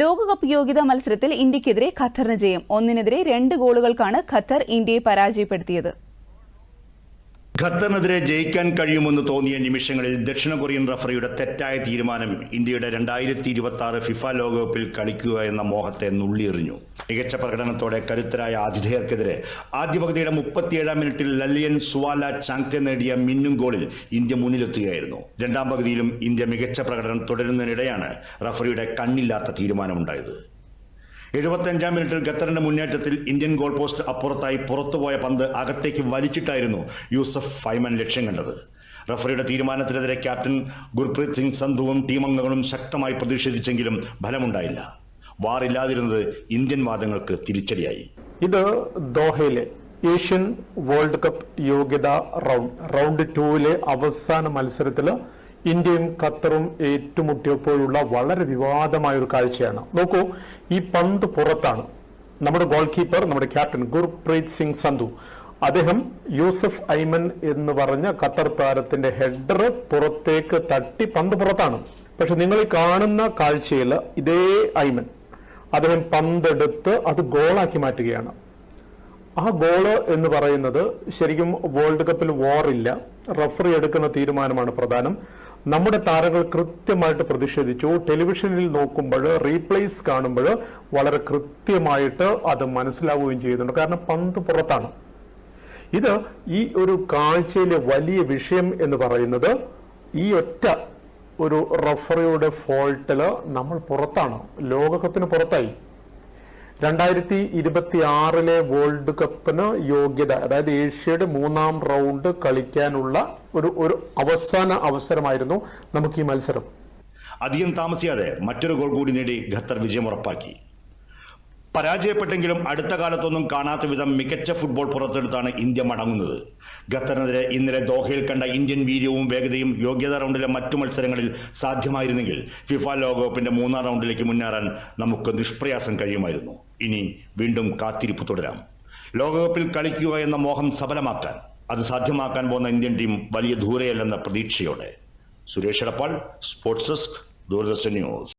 ലോകകപ്പ് യോഗ്യതാ മത്സരത്തിൽ ഇന്ത്യക്കെതിരെ ഖത്തറിന് ജയം ഒന്നിനെതിരെ രണ്ട് ഗോളുകൾക്കാണ് ഖത്തർ ഇന്ത്യയെ പരാജയപ്പെടുത്തിയത്. ഖത്തറിനെതിരെ ജയിക്കാൻ കഴിയുമെന്ന് തോന്നിയ നിമിഷങ്ങളിൽ ദക്ഷിണ കൊറിയൻ റഫറിയുടെ തെറ്റായ തീരുമാനം ഇന്ത്യയുടെ രണ്ടായിരത്തി ഇരുപത്തി ആറ് ഫിഫ ലോകകപ്പിൽ കളിക്കുക എന്ന മോഹത്തെ നുള്ളിയെറിഞ്ഞു. മികച്ച പ്രകടനത്തോടെ കരുത്തരായ ആതിഥേയർക്കെതിരെ ആദ്യ പകുതിയുടെ മുപ്പത്തിയേഴാം മിനിറ്റിൽ ലല്ലിയൻ സുവാല ചാങ്തെ നേടിയ മിന്നും ഗോളിൽ ഇന്ത്യ മുന്നിലെത്തുകയായിരുന്നു. രണ്ടാം പകുതിയിലും ഇന്ത്യ മികച്ച പ്രകടനം തുടരുന്നതിനിടെയാണ് റഫറിയുടെ കണ്ണില്ലാത്ത തീരുമാനമുണ്ടായത്. എഴുപത്തഞ്ചാം മിനിറ്റിൽ ഖത്തറിന്റെ മുന്നേറ്റത്തിൽ ഇന്ത്യൻ ഗോൾ പോസ്റ്റ് അപ്പുറത്തായി പുറത്തുപോയ പന്ത് അകത്തേക്ക് വലിച്ചിട്ടായിരുന്നു യൂസഫ് ഫൈമൻ ലക്ഷ്യം കണ്ടത്. റഫറിയുടെ തീരുമാനത്തിനെതിരെ ക്യാപ്റ്റൻ ഗുർപ്രീത് സിംഗ് സന്ധുവും ടീമംഗങ്ങളും ശക്തമായി പ്രതിഷേധിച്ചെങ്കിലും ഫലമുണ്ടായില്ല. വാർ ഇല്ലാതിരുന്നത് ഇന്ത്യൻ വാദങ്ങൾക്ക് തിരിച്ചടിയായി. ഇത് ദോഹയിലെ ഏഷ്യൻ വേൾഡ് കപ്പ് യോഗ്യതാ റൗണ്ട് റൗണ്ട് ടൂവിലെ അവസാന മത്സരത്തിൽ ഇന്ത്യയും ഖത്തറും ഏറ്റുമുട്ടിയപ്പോഴുള്ള വളരെ വിവാദമായ ഒരു കാഴ്ചയാണ്. നോക്കൂ ഈ പന്ത് പുറത്താണ് നമ്മുടെ ഗോൾ കീപ്പർ നമ്മുടെ ക്യാപ്റ്റൻ ഗുർപ്രീത് സിംഗ് സന്ധു. അദ്ദേഹം യൂസഫ് ഐമൻ എന്ന് പറഞ്ഞ ഖത്തർ താരത്തിന്റെ ഹെഡർ പുറത്തേക്ക് തട്ടി പന്ത് പുറത്താണ്. പക്ഷെ നിങ്ങൾ കാണുന്ന കാഴ്ചയിൽ ഇതേ ഐമൻ അദ്ദേഹം പന്തെടുത്ത് അത് ഗോളാക്കി മാറ്റുകയാണ്. ആ ഗോൾ എന്ന് പറയുന്നത് ശരിക്കും വേൾഡ് കപ്പിൽ വാറില്ല റഫറി എടുക്കുന്ന തീരുമാനമാണ് പ്രധാനം. നമ്മുടെ താരങ്ങൾ കൃത്യമായിട്ട് പ്രതിഷേധിച്ചു. ടെലിവിഷനിൽ നോക്കുമ്പോൾ റീപ്ലേസ് കാണുമ്പോൾ വളരെ കൃത്യമായിട്ട് അത് മനസ്സിലാവുകയും ചെയ്യുന്നുണ്ട്. കാരണം പന്ത് പുറത്താണ്. ഇത് ഈ ഒരു കാഴ്ചയിലെ വലിയ വിഷയം എന്ന് പറയുന്നത് ഈ ഒറ്റ ഒരു റഫറിയുടെ ഫോൾട്ടിൽ നമ്മൾ പുറത്താണ്. ലോകകപ്പിന് പുറത്തായി. രണ്ടായിരത്തി ഇരുപത്തി ആറിലെ വേൾഡ് കപ്പിന് യോഗ്യത അതായത് ഏഷ്യയുടെ മൂന്നാം റൗണ്ട് കളിക്കാനുള്ള ഒരു ഒരു അവസാന അവസരമായിരുന്നു നമുക്ക് ഈ മത്സരം. അധികം താമസിയാതെ മറ്റൊരു ഗോൾ കൂടി നേടി ഖത്തർ വിജയം ഉറപ്പാക്കി. പരാജയപ്പെട്ടെങ്കിലും അടുത്ത കാലത്തൊന്നും കാണാത്ത വിധം മികച്ച ഫുട്ബോൾ പുറത്തെടുത്താണ് ഇന്ത്യ മടങ്ങുന്നത്. ഖത്തറിനെതിരെ ഇന്നലെ ദോഹയിൽ കണ്ട ഇന്ത്യൻ വീര്യവും വേഗതയും യോഗ്യതാ റൗണ്ടിലെ മറ്റു മത്സരങ്ങളിൽ സാധ്യമായിരുന്നെങ്കിൽ ഫിഫ ലോകകപ്പിന്റെ മൂന്നാം റൗണ്ടിലേക്ക് മുന്നേറാൻ നമുക്ക് നിഷ്പ്രയാസം കഴിയുമായിരുന്നു. ഇനി വീണ്ടും കാത്തിരിപ്പ് തുടരാം. ലോകകപ്പിൽ കളിക്കുക എന്ന മോഹം സഫലമാക്കാൻ അത് സാധ്യമാക്കാൻ പോകുന്ന ഇന്ത്യൻ ടീം വലിയ ദൂരെയല്ലെന്ന പ്രതീക്ഷയോടെ. Suresh Edappal sports desk Doordarshan news.